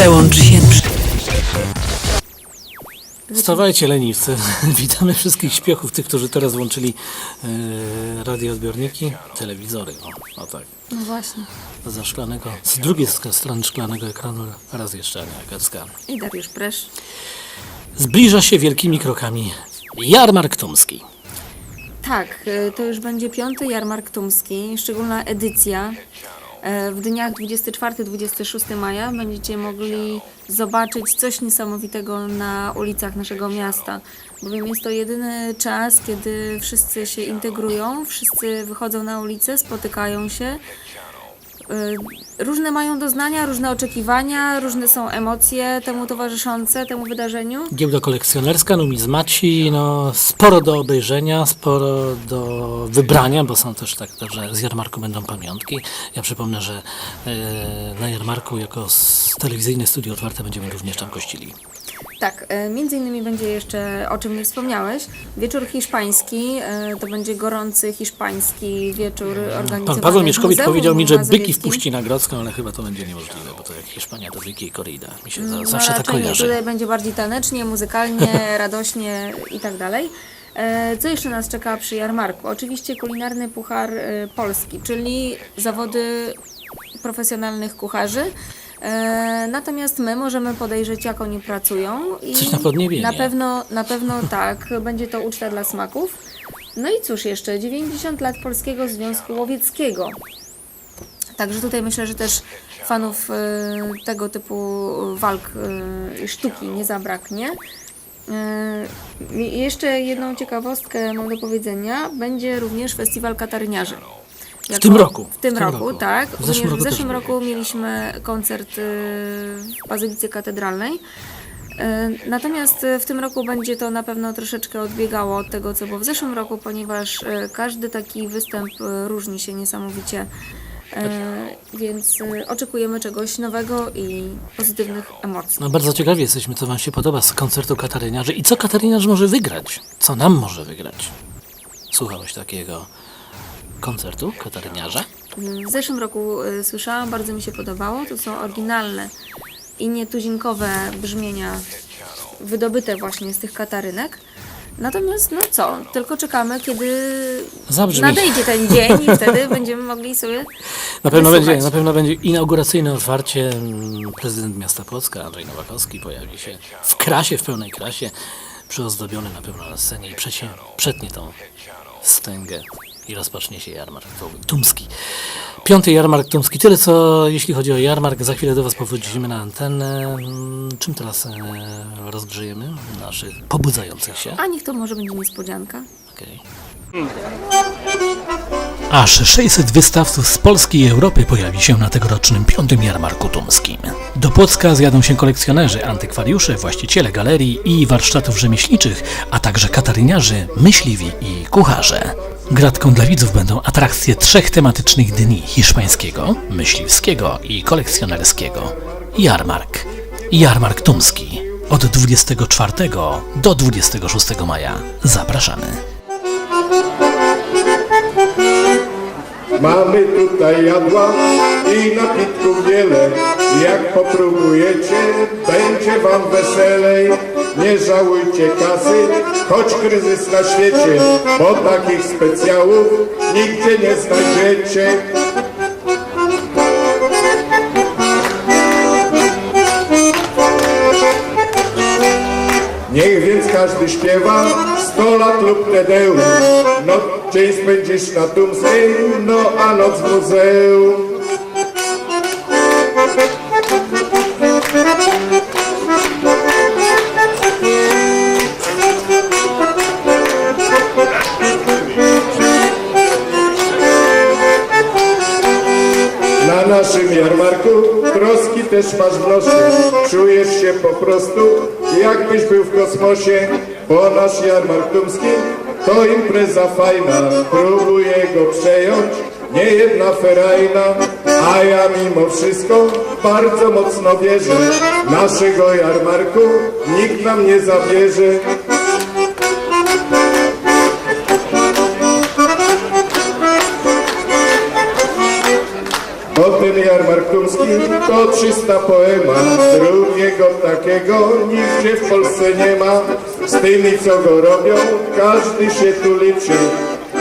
Przełącz się. Wstawajcie leniwcy. Witamy wszystkich śpiochów, tych, którzy teraz włączyli e, radioodbiorniki, telewizory. O, o tak. No właśnie. Za szklanego, z drugiej strony szklanego ekranu raz jeszcze Ania Gacka. I Dariusz Presz. Zbliża się wielkimi krokami jarmark tumski. Tak, y, to już będzie piąty jarmark tumski, szczególna edycja. E, W dniach 24-26 maja będziecie mogli zobaczyć coś niesamowitego na ulicach naszego miasta, bowiem jest to jedyny czas, kiedy wszyscy się integrują, wszyscy wychodzą na ulicę, spotykają się. Y, Różne mają doznania, różne oczekiwania, różne są emocje temu towarzyszące, temu wydarzeniu. Giełda kolekcjonerska, numizmaci, no sporo do obejrzenia, sporo do wybrania, bo są też tak, że z jarmarku będą pamiątki. Ja przypomnę, że e, na jarmarku jako telewizyjne studio otwarte będziemy również tam gościli. Tak, e, między innymi będzie jeszcze, o czym nie wspomniałeś, wieczór hiszpański, e, to będzie gorący hiszpański wieczór organizowany Pan Paweł Mieszkowicz powiedział mi, że byki wpuści na Grodzką, ale chyba to będzie niemożliwe, bo to jak Hiszpania to byki i korrida. Mi się No zawsze tak kojarzy. tutaj będzie bardziej tanecznie, muzykalnie, radośnie i tak dalej. E, Co jeszcze nas czeka przy jarmarku? Oczywiście kulinarny puchar polski, czyli zawody profesjonalnych kucharzy. E, Natomiast my możemy podejrzeć, jak oni pracują. I Coś na podniebienie. Na pewno, na pewno tak, będzie to uczta dla smaków. No i cóż jeszcze, 90 lat Polskiego Związku Łowieckiego. Także tutaj myślę, że też fanów e, tego typu walk e, i sztuki nie zabraknie. Jeszcze jedną ciekawostkę mam do powiedzenia. Będzie również festiwal kataryniarzy. W tym roku. W tym, roku, tak. W zeszłym roku w zeszłym roku mieliśmy koncert e, w Bazylice Katedralnej. E, Natomiast e, w tym roku będzie to na pewno troszeczkę odbiegało od tego, co było w zeszłym roku, ponieważ każdy taki występ różni się niesamowicie. E, Więc oczekujemy czegoś nowego i pozytywnych emocji. No bardzo ciekawi jesteśmy, co Wam się podoba z koncertu kataryniarzy i co kataryniarz może wygrać, co nam może wygrać. Słuchałeś takiego koncertu kataryniarza? W zeszłym roku e, słyszałam, bardzo mi się podobało. To są oryginalne i nietuzinkowe brzmienia wydobyte właśnie z tych katarynek. Natomiast no co, tylko czekamy, kiedy Zabrzmi. nadejdzie ten dzień i wtedy będziemy mogli sobie Na pewno, wysłuchać. będzie, na pewno będzie inauguracyjne otwarcie. Mm, Prezydent miasta Płocka, Andrzej Nowakowski, pojawi się w krasie, w pełnej krasie, przyozdobiony na pewno na scenie i przecie, przetnie tą wstęgę i rozpocznie się jarmark tumski. Piąty jarmark tumski. Tyle, co jeśli chodzi o jarmark. Za chwilę do Was powrócimy na antenę. Mm, Czym teraz e, rozgrzejemy naszych pobudzających się? A niech to może będzie niespodzianka. Okej. Aż 600 wystawców z Polski i Europy pojawi się na tegorocznym piątym jarmarku tumskim. Do Płocka zjadą się kolekcjonerzy, antykwariusze, właściciele galerii i warsztatów rzemieślniczych, a także kataryniarzy, myśliwi i kucharze. Gratką dla widzów będą atrakcje trzech tematycznych dni hiszpańskiego, myśliwskiego i kolekcjonerskiego. Jarmark. Jarmark Tumski. Od 24 do 26 maja. Zapraszamy. Mamy tutaj jadła i napitków wiele. Jak popróbujecie, będzie wam weselej. Nie żałujcie kasy, choć kryzys na świecie, bo takich specjałów nigdzie nie znajdziecie. Niech więc każdy śpiewa sto lat lub tedeum. No, dzień spędzisz na Tumskiej, no a noc w muzeum. Na naszym jarmarku troski też masz w nosie. Czujesz się po prostu, jakbyś był w kosmosie. Bo nasz jarmark tumski to impreza fajna. Próbuję go przejąć, nie jedna ferajna. A ja mimo wszystko bardzo mocno wierzę. Naszego jarmarku nikt nam nie zabierze. O tym jarmark tumski to 300 poema, drugiego takiego nigdzie w Polsce nie ma. Z tymi co go robią, każdy się tu liczy,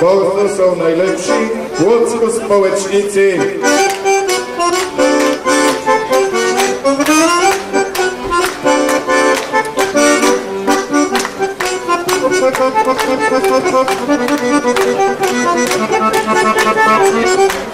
bo to są najlepsi łódzko społecznicy.